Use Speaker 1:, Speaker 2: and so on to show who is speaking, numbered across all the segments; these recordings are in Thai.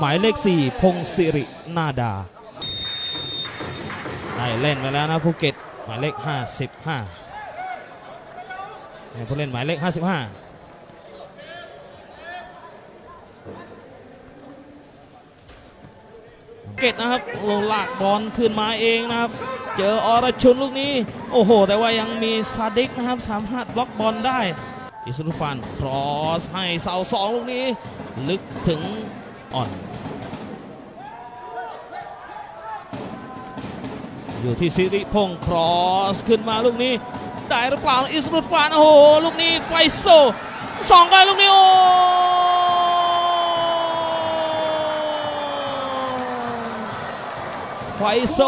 Speaker 1: หมายเลข 4 พงศิรินาดา ได้เล่นไปแล้วนะภูเก็ตหมายเลข 55ให้ผู้เล่นหมายเลข 55เก็ตนะครับโลลากบอลขึ้นมาเองนะครับ เจออรชุนลูกนี้ โอ้โห แต่ว่ายังมีซาดิกนะครับ สามารถบล็อกบอลได้ อิสุรุฟันครอสให้เสาสองลูกนี้ ลึกถึง อ่อน อยู่ที่สิริพงศ์ครอสขึ้นมาลูกนี้ ได้หรือเปล่าอิสรุตฟานโอ้โหลูกนี้ไฟโซสองไปลูกนี้โอ้ไฟโซ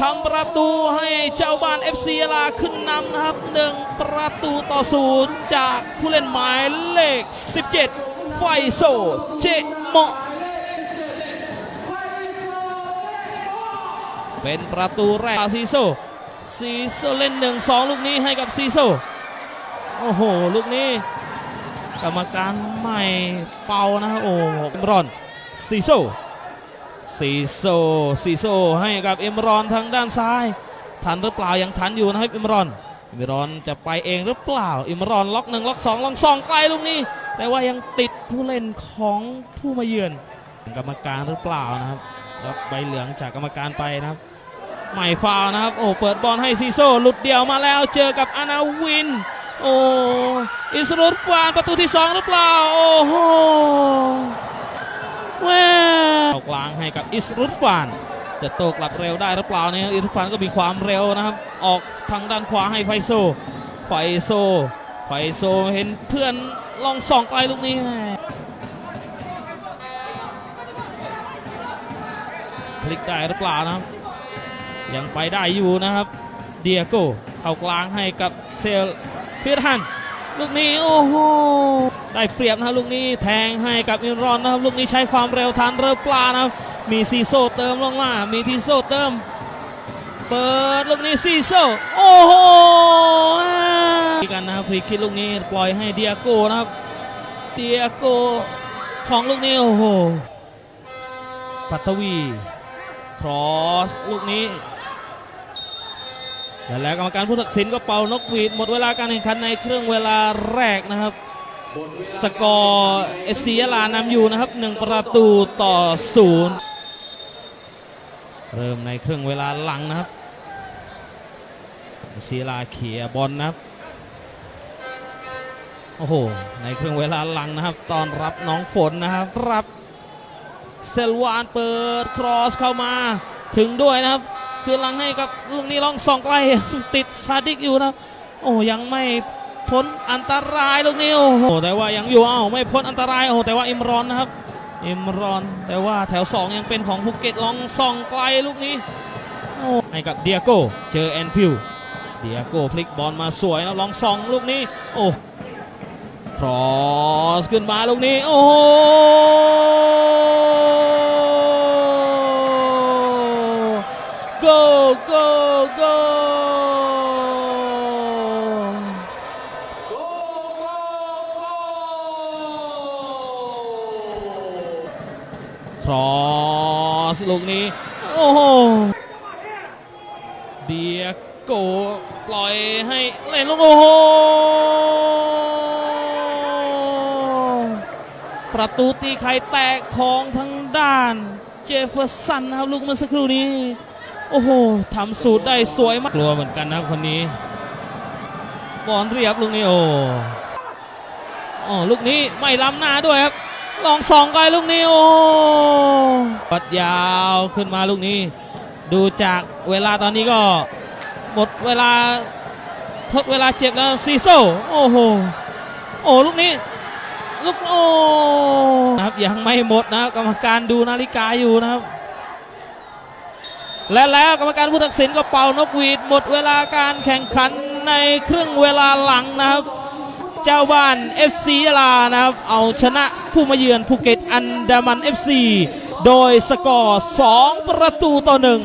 Speaker 1: ทำประตูให้เจ้าบ้าน FC ยาลาขึ้นนำนะครับหนึ่งประตูต่อศูนย์จากผู้เล่นหมายเลข 17 ไฟโซเจเหมเป็นประตูแรกซีโซซีโซเล่นหนึ่งสองลูกนี้ให้กับซีโซโอ้โห ลูกนี้ กรรมการใหม่เป่านะครับโอ้เอ็มรอนซีโซซีโซซีโซให้กับเอ็มรอนทางด้านซ้าย ทันหรือเปล่ายังทันอยู่นะครับเอ็มรอน อ็มรอนจะไปเองหรือเปล่าอ็มรอนล็อกหนึ่งล็อกสองล็อกสองไกลลูกนี้ แต่ว่ายังติดผู้เล่นของผู้มาเยือน กรรมการหรือเปล่านะครับรับใบเหลืองจากกรรมการไปนะครับใหม่ฟาวนะครับ โอ้เปิดบอลให้ซีโซ่หลุดเดี่ยวมาแล้วเจอกับอานาวิน โอ้อิสรุตฟานประตูที่2หรือเปล่า โอ้โหแม่กลางให้กับอิสรุตฟาน จะโตกลับเร็วได้หรือเปล่าเนี่ยอิรฟานก็มีความเร็วนะครับ ออกทางด้านขวาให้ไฟโซ ไฟโซ ไฟโซเห็นเพื่อนลองส่องไกลลูกนี้พลิกได้หรือเปล่านะครับ ยังไปได้อยู่นะครับ เดียโก้เข้ากลางให้กับเซลพิรฮันลูกนี้โอ้โหได้เปรียบนะลูกนี้แทงให้กับอินรอนนะครับ ลูกนี้ใช้ความเร็วทันเรือปลานะครับ มีซีโซเติมลงมา มีทีโซเติม เปิดลูกนี้ซีโซโอ้โหกันนะครับฟรีคิดลูกนี้ปล่อยให้เดียโก้นะครับ เดียโก้ของลูกนี้โอ้โห ปัตวี ครอสลูกนี้และแล้วกรรมการผู้ตัดสินก็เป่านกหวีดหมดเวลาการแข่งขันในเครื่องเวลาแรกนะครับ สกอร์ FC ยะลานำอยู่นะครับ 1 ประตูต่อศูนย์ เริ่มในครื่งเวลาหลังนะครับศิลาเขียบอลนะครับ โอ้โห ในครื่งเวลาหลังนะครับ ตอนรับน้องฝนนะครับ รับเซลวานเปิดครอสเข้ามาถึงด้วยนะครับ คือหลังให้กับลูกนี้ลองส่องไกลติดซาดิกอยู่นะโอ้ยังไม่พ้นอันตรายลูกนี้โอ้โหแต่ว่ายังอยู่เอ้าไม่พ้นอันตรายโอ้แต่ว่าอิมรอนนะครับ อิมรอน แต่ว่าแถว 2 ยังเป็นของภูเก็ตลองส่องไกลลูกนี้ให้กับเดียโก้เจอแอนฟิลเดียโก้พลิกบอลมาสวยนะลองส่องลูกนี้ โอ้ครอสขึ้นมาลูกนี้ โอ้โห go go go ครอสลูกนี้ โอ้โหเดียโกปล่อยให้เล่นลูกโอ้โหประตูตีไข่แตกของทางด้านเจฟเฟอร์สันนะครับลูกเมื่อสักครู่นี้ โอ้โหทำสูตรได้สวยมากกลัวเหมือนกันนะคนนี้บอลเรียบลูกนี้โอ้อ๋อลูกนี้ไม่ล้ำหน้าด้วยครับ ลองสองไกลลูกนี้โอ้ปัดยาวขึ้นมาลูกนี้ ดูจากเวลาตอนนี้ก็หมดเวลาทดเวลาเจ็บแล้วซีโซโอ้โหโอ้ลูกนี้ลูกโอ้นะครับยังไม่หมดนะกรรมการดูนาฬิกาอยู่นะครับ และแล้วกรรมการผู้ตัดสินก็เป่านกหวีดหมดเวลาการแข่งขันในครึ่งเวลาหลังนะครับ เจ้าบ้าน FC ยาลานะครับ เอาชนะผู้มาเยือนภูเก็ตอันดามัน FC โดยสกอร์ 2 ประตูต่อหนึ่ง